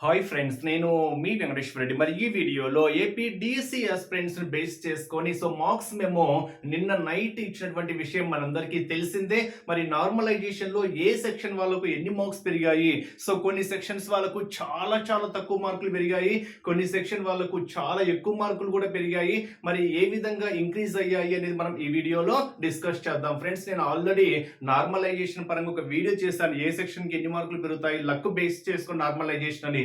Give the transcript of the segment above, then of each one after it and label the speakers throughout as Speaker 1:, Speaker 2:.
Speaker 1: Hi friends నేను మీ వెంకటేశ్వర రెడ్డి. మరి ఈ వీడియోలో ఏపీ డిఎస్సి ఫ్రెండ్స్ని బేస్ చేసుకొని సో మార్క్స్ మేము నిన్న నైట్ ఇచ్చినటువంటి విషయం మనందరికీ తెలిసిందే. మరి నార్మలైజేషన్లో ఏ సెక్షన్ వాళ్ళకు ఎన్ని మార్క్స్ పెరిగాయి? సో కొన్ని సెక్షన్స్ వాళ్ళకు చాలా చాలా తక్కువ మార్కులు పెరిగాయి. కొన్ని సెక్షన్ వాళ్ళకు చాలా ఎక్కువ మార్కులు కూడా పెరిగాయి. మరి ఏ విధంగా ఇంక్రీజ్ అయ్యాయి అనేది మనం ఈ వీడియోలో డిస్కస్ చేద్దాం. ఫ్రెండ్స్ నేను ఆల్రెడీ నార్మలైజేషన్ పరంగా ఒక వీడియో చేశాను. ఏ సెక్షన్కి ఎన్ని మార్కులు పెరుగుతాయి? లక్ బేస్ చేసుకుని నార్మలైజేషన్ అని.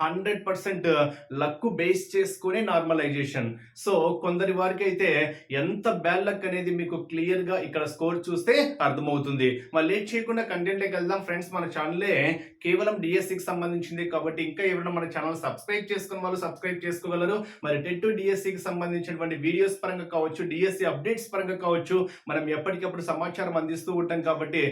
Speaker 1: హండ్రెడ్ పర్సెంట్ లక్ బేస్ చేసుకునే నార్మలైజేషన్. సో కొందరి వారికి అయితే ఎంత బ్యాడ్ లక్ అనేది మీకు క్లియర్గా ఇక్కడ స్కోర్ చూస్తే అర్థమవుతుంది. మరి లేట్ చేయకుండా కంటెంట్లోకి వెళ్దాం ఫ్రెండ్స్. మన ఛానలే కేవలం డిఎస్సికి సంబంధించింది కాబట్టి ఇంకా ఎవరైనా మన ఛానల్ సబ్స్క్రైబ్ చేసుకున్న వాళ్ళు సబ్స్క్రైబ్ చేసుకోగలరు. మరి టెట్ టు డిఎస్సికి సంబంధించినటువంటి వీడియోస్ పరంగా కావచ్చు డిఎస్సి అప్డేట్స్ పరంగా కావచ్చు మనం ఎప్పటికప్పుడు సమాచారం అందిస్తూ ఉంటాం కాబట్టి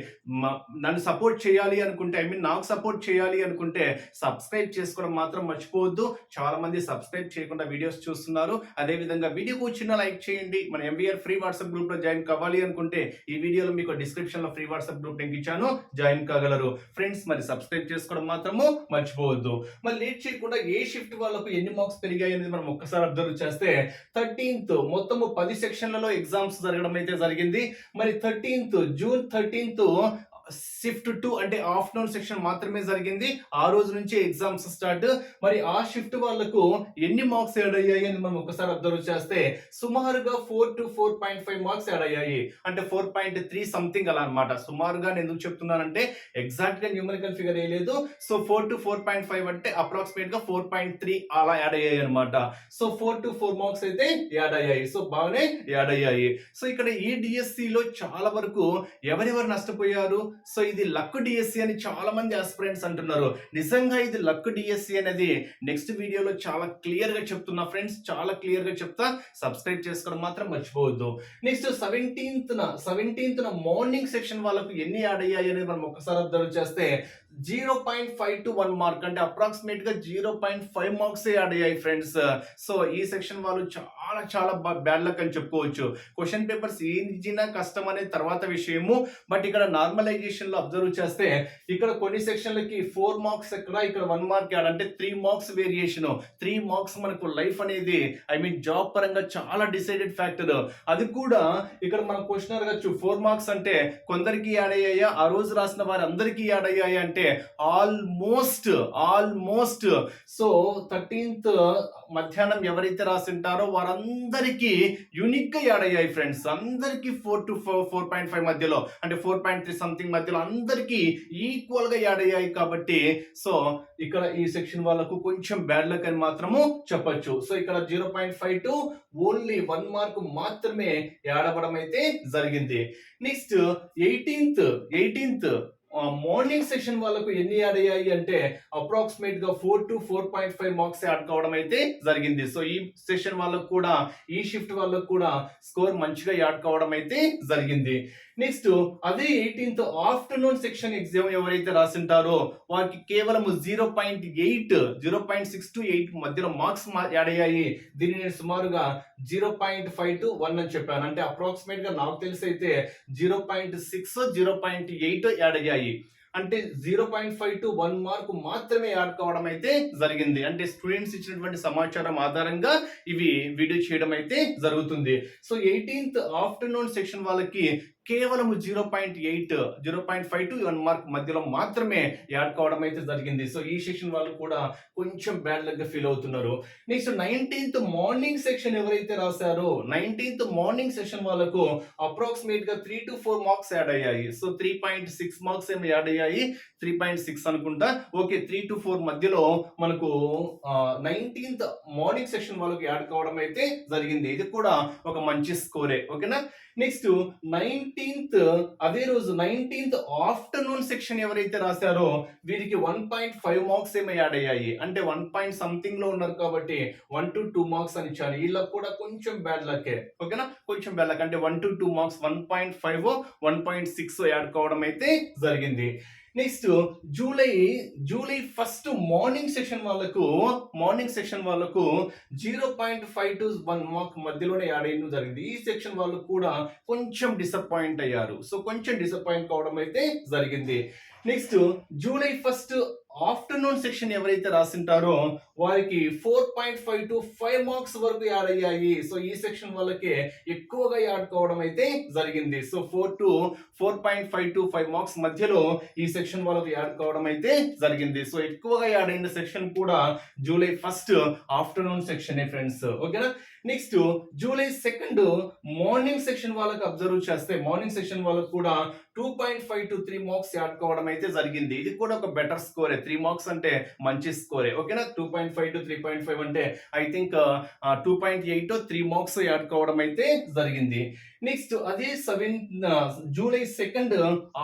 Speaker 1: నన్ను సపోర్ట్ చేయాలి అనుకుంటే ఐ మీన్ నాకు సపోర్ట్ చేయాలి అనుకుంటే సబ్స్క్రైబ్ చేసుకోవడం మాత్రం మర్చిపోవద్దు. చాలా మంది సబ్స్క్రైబ్ చేయకుండా వీడియోస్ చూస్తున్నారు. అదే విధంగా వీడియోకు చిన్న లైక్ చేయండి. మన ఎంబీఆర్ ఫ్రీ వాట్సాప్ గ్రూప్లో జాయిన్ కావాలి అనుకుంటే ఈ వీడియోలో మీకు డిస్క్రిప్షన్లో ఫ్రీ వాట్సాప్ గ్రూప్ లింక్ ఇచ్చాను. జాయిన్ కాగలరు. ఫ్రెండ్స్ మరి సబ్స్క్రైబ్ చేసుకోవడం మాత్రము మర్చిపోవద్దు. మరి లేట్ చేయకుండా ఏ షిఫ్ట్ వాళ్ళకు ఎన్ని మార్క్స్ పెరిగాయి అనేది మనం ఒక్కసారి అబ్జర్వ్ చేస్తే థర్టీన్త్ మొత్తము పది సెక్షన్లలో ఎగ్జామ్స్ జరగడం అయితే జరిగింది. మరి thirteenth June thirteenth shift two అంటే ఆఫ్టర్నూన్ సెక్షన్ మాత్రమే జరిగింది. ఆ రోజు నుంచి ఎగ్జామ్స్ స్టార్ట్ మరి ఆ షిఫ్ట్ వాళ్ళకు ఎన్ని మార్క్స్ యాడ్ అయ్యాయి అని మనం ఒకసారి అబ్జర్వ్ చేస్తే సుమారుగా four to four point five marks add అయ్యాయి. అంటే ఫోర్ పాయింట్ త్రీ సంథింగ్ అలా అనమాట సుమారుగా నేను ఎందుకు చెప్తున్నానంటే ఎగ్జాక్ట్గా న్యూమరికల్ ఫిగర్ వేయలేదు. So four to four point five అంటే అప్రాక్సిమేట్గా ఫోర్ పాయింట్ త్రీ అలా యాడ్ అయ్యాయి అనమాట so four to four marks అయితే యాడ్ అయ్యాయి. సో బాగానే యాడ్ అయ్యాయి. సో ఇక్కడ ఈ డిఎస్సిలో లో చాలా వరకు ఎవరెవరు నష్టపోయారు? సో ఇది లక్ డిఎస్సి అని చాలా మంది ఆస్పిరెంట్స్ అంటున్నారు. నిజంగా ఇది లక్ డిఎస్సి అనేది నెక్స్ట్ వీడియోలో చాలా క్లియర్గా చెప్తున్నా ఫ్రెండ్స్ చాలా క్లియర్గా చెప్తా. సబ్స్క్రైబ్ చేసుకోవడం మాత్రం మర్చిపోవద్దు. నెక్స్ట్ సెవెంటీన్త్ న సెవెంటీన్త్ మార్నింగ్ సెక్షన్ వాళ్ళకు ఎన్ని యాడ్ అయ్యాయి అనేది మనం ఒకసారి అబ్జర్వ్ చేస్తే zero point five to one mark అంటే అప్రాక్సిమేట్గా zero point five marks add అయ్యాయి ఫ్రెండ్స్ సో ఈ సెక్షన్ వాళ్ళు చాలా చాలా బ్యాడ్ లక్ అని చెప్పుకోవచ్చు. క్వశ్చన్ పేపర్స్ ఈజీనా కష్టం అనేది తర్వాత విషయము. బట్ ఇక్కడ నార్మలైజేషన్లో అబ్జర్వ్ చేస్తే ఇక్కడ కొన్ని సెక్షన్లకి ఫోర్ మార్క్స్ ఎక్కడ ఇక్కడ వన్ మార్క్ యాడ్. అంటే three marks variation three marks మనకు లైఫ్ అనేది ఐ మీన్ జాబ్ పరంగా చాలా డిసైడెడ్ ఫ్యాక్టర్ అది కూడా ఇక్కడ మనం క్వశ్చన్ అడగచ్చు ఫోర్ మార్క్స్ అంటే కొందరికి యాడ్ అయ్యాయా? ఆ రోజు రాసిన వారి అందరికీ యాడ్ అయ్యాయా? అంటే ఆల్మోస్ట్ ఆల్మోస్ట్ సో థర్టీన్త్ మధ్యాహ్నం ఎవరైతే రాసింటారో వారందరికీ యూనిక్గా యాడ్ అయ్యాయి ఫ్రెండ్స్ అందరికీ four to four four point five మధ్యలో అంటే ఫోర్ పాయింట్ త్రీ సంథింగ్ మధ్యలో అందరికీ ఈక్వల్గా యాడ్ అయ్యాయి కాబట్టి సో ఇక్కడ ఈ సెక్షన్ వాళ్ళకు కొంచెం బ్యాడ్ లక్ అని మాత్రము చెప్పొచ్చు. సో ఇక్కడ zero point five to only one mark మాత్రమే యాడ్ అవ్వడం అయితే జరిగింది. Next eighteenth eighteenth morning session వాళ్ళకు ఎన్ని యాడ్ అయ్యాయి అంటే అప్రాక్సిమేట్గా four to four point five marks add కావడం అయితే జరిగింది. సో ఈ సెషన్ వాళ్ళకు కూడా ఈ షిఫ్ట్ వాళ్ళకు కూడా స్కోర్ మంచిగా యాడ్ కావడం అయితే జరిగింది. నెక్స్ట్ అదే ఎయిటీన్త్ ఆఫ్టర్నూన్ సెక్షన్ ఎగ్జామ్ ఎవరైతే రాసింటారో వారికి కేవలం zero point eight zero point six to eight మధ్యలో మార్క్స్ యాడ్ అయ్యాయి. దీన్ని నేను సుమారుగా zero point five to one అని చెప్పాను అంటే అప్రాక్సిమేట్గా నాకు తెలిసి అయితే zero point six zero point eight add అయ్యాయి. అంటే zero point five to one mark మాత్రమే యాడ్ కావడం అయితే జరిగింది. అంటే స్టూడెంట్స్ ఇచ్చినటువంటి సమాచారం ఆధారంగా ఇవి వీడియో చేయడం అయితే జరుగుతుంది. సో ఎయిటీన్త్ ఆఫ్టర్నూన్ సెక్షన్ వాళ్ళకి కేవలం zero point eight zero point five to one mark మధ్యలో మాత్రమే యాడ్ కావడం అయితే జరిగింది. సో ఈ సెక్షన్ వాళ్ళు కూడా కొంచెం బ్యాడ్ లక్గా ఫీల్ అవుతున్నారు. నెక్స్ట్ నైన్టీన్త్ మార్నింగ్ సెక్షన్ ఎవరైతే రాశారో నైన్టీన్త్ మార్నింగ్ సెక్షన్ వాళ్ళకు అప్రాక్సిమేట్గా three to four marks add అయ్యాయి. So three point six marks ఏమి యాడ్ అయ్యాయి. త్రీ పాయింట్ సిక్స్ అనుకుంటా. ఓకే త్రీ టు ఫోర్ మధ్యలో మనకు నైన్టీన్త్ మార్నింగ్ సెక్షన్ వాళ్ళకి యాడ్ కావడం అయితే జరిగింది. ఇది కూడా ఒక మంచి స్కోరే. ఓకేనా? నెక్స్ట్ నైన్టీన్త్ అదే రోజు నైన్టీన్త్ ఆఫ్టర్నూన్ సెక్షన్ ఎవరైతే రాశారో వీరికి వన్ పాయింట్ ఫైవ్ మార్క్స్ ఏమో యాడ్ అయ్యాయి. అంటే వన్ పాయింట్ సంథింగ్లో ఉన్నారు కాబట్టి వన్ టు టూ మార్క్స్ అని ఇచ్చారు. వీళ్ళకి కూడా కొంచెం బ్యాడ్ లక్కే ఓకేనా? కొంచెం బ్యాడ్ లక్. అంటే one to two marks one point five one point six add కావడం అయితే జరిగింది. Next July July first morning session వాళ్ళకు మార్నింగ్ సెక్షన్ వాళ్ళకు zero point five to one mark మధ్యలోనే యాడ్ అయ్యడం జరిగింది. ఈ సెక్షన్ వాళ్ళు కూడా కొంచెం డిసప్పాయింట్ అయ్యారు. సో కొంచెం డిసప్పాయింట్ కావడం అయితే జరిగింది. Next July first afternoon afternoon section ఎవరైతే రాసింటారో వారికి four point five to five marks వరకు యాడ్ అయ్యాయి. సో ఈ సెక్షన్ వాళ్ళకి ఎక్కువగా యాడ్ కావడం అయితే జరిగింది. So four to four point five to five marks మధ్యలో ఈ సెక్షన్ వాళ్ళకి యాడ్ కావడం అయితే జరిగింది. సో ఎక్కువగా యాడ్ అయిన సెక్షన్ కూడా July first afternoon section friends ఓకేనా? Next July second morning section వాళ్ళకి అబ్జర్వ్ చేస్తే మార్నింగ్ సెక్షన్ వాళ్ళకి కూడా two point five to three marks add కావడం అయితే జరిగింది. ఇది కూడా ఒక బెటర్ స్కోరే త్రీ మార్క్స్ అంటే మంచి స్కోరే ఓకేనా? Two point five to three point five అంటే I think two point eight three marks add కావడం అయితే జరిగింది. నెక్స్ట్ అదే seven July second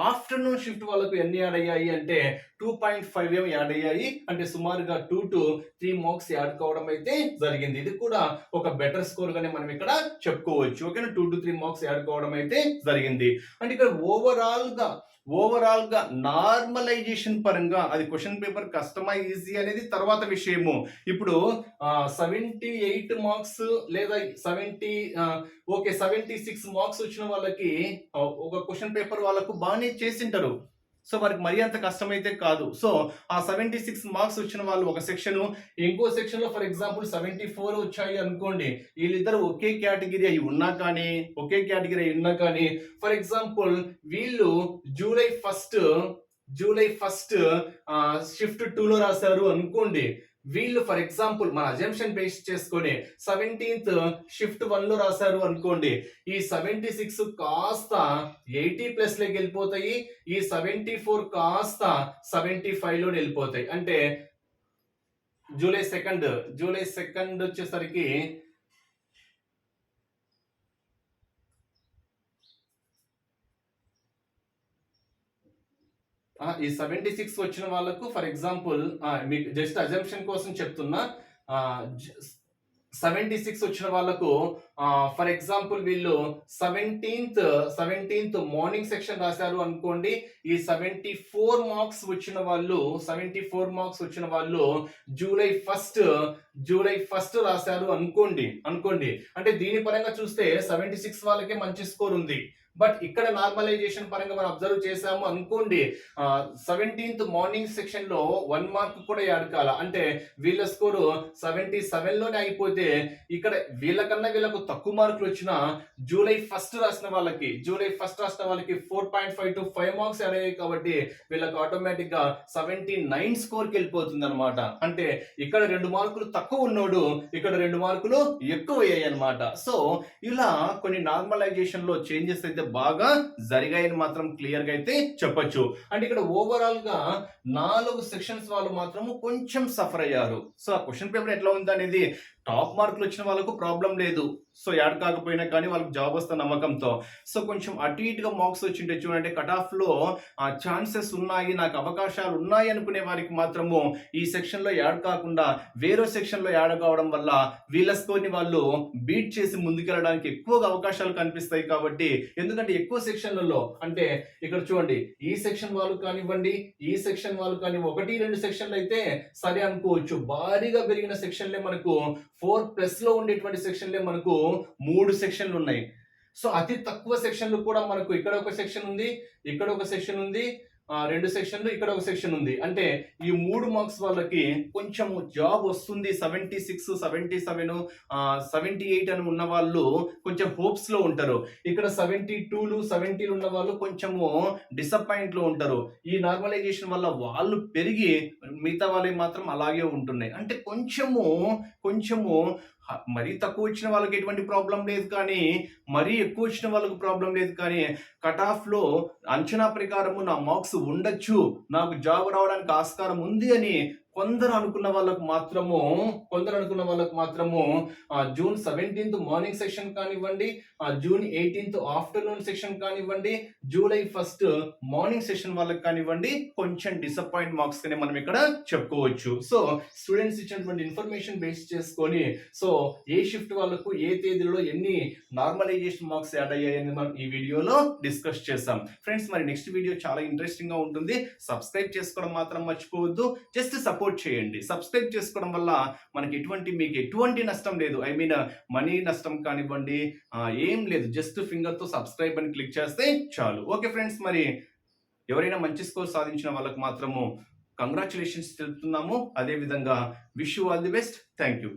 Speaker 1: afternoon shift వాళ్ళకు ఎన్ని యాడ్ అయ్యాయి అంటే టూ పాయింట్ ఫైవ్ ఏమో యాడ్ అయ్యాయి అంటే సుమారుగా two to three marks add కావడం అయితే జరిగింది. ఇది కూడా ఒక బెటర్ స్కోర్ గానే మనం ఇక్కడ చెప్పుకోవచ్చు. ఓకేనా? Two to three marks add కావడం అయితే జరిగింది. అంటే ఇక్కడ ఓవరాల్గా ఓవరాల్గా నార్మలైజేషన్ పరంగా అది క్వశ్చన్ పేపర్ కష్టమా ఈజీ అనేది తర్వాత విషయము. ఇప్పుడు సెవెంటీ ఎయిట్ మార్క్స్ లేదా seventy okay seventy six marks వచ్చిన వాళ్ళకి ఒక క్వశ్చన్ పేపర్ వాళ్ళకు బాగానే చేసింటారు. సో వారికి మరీ అంత కష్టమైతే కాదు. సో ఆ సెవెంటీ సిక్స్ మార్క్స్ వచ్చిన వాళ్ళు ఒక సెక్షన్ ఇంకో సెక్షన్లో ఫర్ ఎగ్జాంపుల్ సెవెంటీ ఫోర్ వచ్చాయి అనుకోండి వీళ్ళిద్దరు ఒకే కేటగిరీ అయి ఉన్నా కానీ ఒకే కేటగిరీ అయి ఉన్నా కానీ ఫర్ ఎగ్జాంపుల్ వీళ్ళు July first July first shift టూలో రాశారు అనుకోండి వీళ్ళు ఫర్ ఎగ్జాంపుల్ మన అజంప్షన్ బేస్ చేసుకొని సెవెంటీన్త్ షిఫ్ట్ వన్లో రాశారు అనుకోండి ఈ సెవెంటీ సిక్స్ కాస్త ఎయిటీ ప్లస్లోకి వెళ్ళిపోతాయి ఈ సెవెంటీ ఫోర్ కాస్త సెవెంటీ ఫైవ్లో వెళ్ళిపోతాయి. అంటే జూలై సెకండ్ జూలై సెకండ్ వచ్చేసరికి ఈ సెవెంటీ సిక్స్ వచ్చిన వాళ్ళకు ఫర్ ఎగ్జాంపుల్ మీకు జస్ట్ అజంప్షన్ కోసం చెప్తున్నా సెవెంటీ సిక్స్ వచ్చిన వాళ్ళకు ఫర్ ఎగ్జాంపుల్ వీళ్ళు సెవెంటీన్త్ సెవెంటీన్త్ మార్నింగ్ సెక్షన్ రాశారు అనుకోండి ఈ సెవెంటీ ఫోర్ మార్క్స్ వచ్చిన వాళ్ళు సెవెంటీ ఫోర్ మార్క్స్ వచ్చిన వాళ్ళు జూలై ఫస్ట్ జూలై ఫస్ట్ రాశారు అనుకోండి అనుకోండి. అంటే దీని పరంగా చూస్తే సెవెంటీ సిక్స్ వాళ్ళకే మంచి స్కోర్ ఉంది. బట్ ఇక్కడ నార్మలైజేషన్ పరంగా మనం అబ్జర్వ్ చేసాము అనుకోండి సెవెంటీన్త్ మార్నింగ్ సెక్షన్లో వన్ మార్క్ కూడా అడగాల అంటే వీళ్ళ స్కోరు సెవెంటీ సెవెన్లోనే అయిపోతే ఇక్కడ వీళ్ళకన్నా వీళ్ళకు తక్కువ మార్కులు వచ్చిన జూలై ఫస్ట్ రాసిన వాళ్ళకి జూలై ఫస్ట్ రాసిన వాళ్ళకి four point five to five marks add అయ్యాయి కాబట్టి వీళ్ళకి ఆటోమేటిక్గా సెవెంటీ నైన్ స్కోర్కి వెళ్ళిపోతుంది అనమాట అంటే ఇక్కడ రెండు మార్కులు తక్కువ ఉన్నోడు ఇక్కడ రెండు మార్కులు ఎక్కువ అయ్యాయి అనమాట సో ఇలా కొన్ని నార్మలైజేషన్లో చేంజెస్ అయితే బాగా జరిగాయని మాత్రం క్లియర్గా అయితే చెప్పొచ్చు. అంటే ఇక్కడ ఓవరాల్గా నాలుగు సెక్షన్స్ వాళ్ళు మాత్రము కొంచెం సఫర్ అయ్యారు. సో ఆ క్వశ్చన్ పేపర్ ఎట్లా ఉంది అనేది టాప్ మార్కులు వచ్చిన వాళ్ళకు ప్రాబ్లం లేదు. సో యాడ్ కాకపోయినా కానీ వాళ్ళకి జాబ్ వస్తా నమ్మకంతో. సో కొంచెం అటు ఇటుగా మార్క్స్ వచ్చింటే చూడండి కట్ ఆఫ్లో ఆ ఛాన్సెస్ ఉన్నాయి నాకు అవకాశాలు ఉన్నాయి అనుకునే వారికి మాత్రము ఈ సెక్షన్లో యాడ్ కాకుండా వేరే సెక్షన్లో యాడ్ కావడం వల్ల వీళ్ళ స్కోర్ని వాళ్ళు బీట్ చేసి ముందుకెళ్ళడానికి ఎక్కువగా అవకాశాలు కనిపిస్తాయి కాబట్టి ఎందుకంటే ఎక్కువ సెక్షన్లలో అంటే ఇక్కడ చూడండి ఈ సెక్షన్ వాళ్ళు కానివ్వండి ఈ సెక్షన్ వాళ్ళు కానివ్వండి ఒకటి రెండు సెక్షన్లు అయితే సరే అనుకోవచ్చు. భారీగా పెరిగిన సెక్షన్లే మనకు ఫోర్ ప్లస్లో ఉండేటువంటి సెక్షన్లే మనకు మూడు సెక్షన్లు ఉన్నాయి. సో అతి తక్కువ సెక్షన్లు కూడా మనకు ఇక్కడ ఒక సెక్షన్ ఉంది ఇక్కడ ఒక సెక్షన్ ఉంది రెండు సెక్షన్లు ఇక్కడ ఒక సెక్షన్ ఉంది. అంటే ఈ మూడు మార్క్స్ వాళ్ళకి కొంచెం జాబ్ వస్తుంది. Seventy six seventy seven seventy eight అని ఉన్న వాళ్ళు కొంచెం హోప్స్లో ఉంటారు. ఇక్కడ సెవెంటీ టూలు సెవెంటీలు ఉన్న వాళ్ళు కొంచెము డిసప్పాయింట్లో ఉంటారు. ఈ నార్మలైజేషన్ వల్ల వాళ్ళు పెరిగి మిగతా వాళ్ళు మాత్రం అలాగే ఉంటున్నాయి. అంటే కొంచెము కొంచెము మరీ తక్కువ వచ్చిన వాళ్ళకి ఎటువంటి ప్రాబ్లం లేదు కానీ మరీ ఎక్కువ వచ్చిన వాళ్ళకి ప్రాబ్లం లేదు కానీ కట్ ఆఫ్లో అంచనా ప్రకారము నా మార్క్స్ ఉండొచ్చు నాకు జాబ్ రావడానికి ఆస్కారం ఉంది అని కొందరు అనుకున్న వాళ్ళకు మాత్రము కొందరు అనుకున్న వాళ్ళకు మాత్రము ఆ, జూన్ సెవెంటీన్త్ మార్నింగ్ సెక్షన్ కానివ్వండి ఆ, జూన్ ఎయిటీన్త్ ఆఫ్టర్నూన్ సెక్షన్ కానివ్వండి జూలై ఫస్ట్ మార్నింగ్ సెషన్ వాళ్ళకి కానివ్వండి కొంచెం డిసప్పాయింట్ మార్క్స్ కానీ మనం ఇక్కడ చెప్పుకోవచ్చు. సో స్టూడెంట్స్ ఇచ్చినటువంటి ఇన్ఫర్మేషన్ బేస్ చేసుకొని సో ఏ షిఫ్ట్ వాళ్ళకు ఏ తేదీలో ఎన్ని నార్మలైజేషన్ మార్క్స్ యాడ్ అయ్యాయని మనం ఈ వీడియోలో డిస్కస్ చేసాం ఫ్రెండ్స్ మరి నెక్స్ట్ వీడియో చాలా ఇంట్రెస్టింగ్గా ఉంటుంది. సబ్స్క్రైబ్ చేసుకోవడం మాత్రం మర్చిపోవద్దు. జస్ట్ సపోర్ట్ చేయండి. సబ్స్క్రైబ్ చేసుకోవడం వల్ల మనకి ఎటువంటి మీకు ఎటువంటి నష్టం లేదు. ఐ మీన్ మనీ నష్టం కానివ్వండి ఏం లేదు. జస్ట్ ఫింగర్తో సబ్స్క్రైబ్ అని క్లిక్ చేస్తే చాలు. ఓకే ఫ్రెండ్స్ మరి ఎవరైనా మంచి స్కోర్ సాధించిన వాళ్ళకు మాత్రము కంగ్రాచులేషన్స్ తెలుపుతున్నాము. అదేవిధంగా wish you all the best. Thank you